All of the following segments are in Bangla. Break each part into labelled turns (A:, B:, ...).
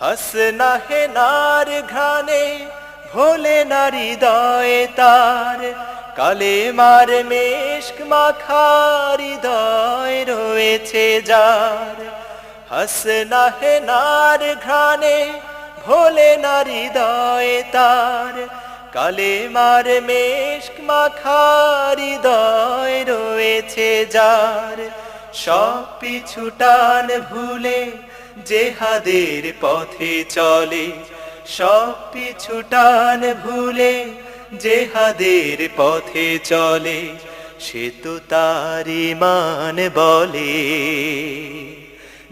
A: হাসনা হে নার ঘ্রাণে, ভোলে নারী দয়ে তার। কালে মার মেশক মাখার হৃদয় রয়েছে যার। হাসনা হে নার ঘ্রাণে, ভোলে নারী দয়ে তার। কালে মার মেশক মাখার হৃদয় রয়েছে যার। সব পিছুটান ভুলে জেহাদের পথে চলে সব পিছুটান ভুলে জেহাদের পথে চলে, সে তো তার ইমান বলে।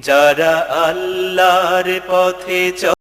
A: যারা আল্লাহর পথে চলে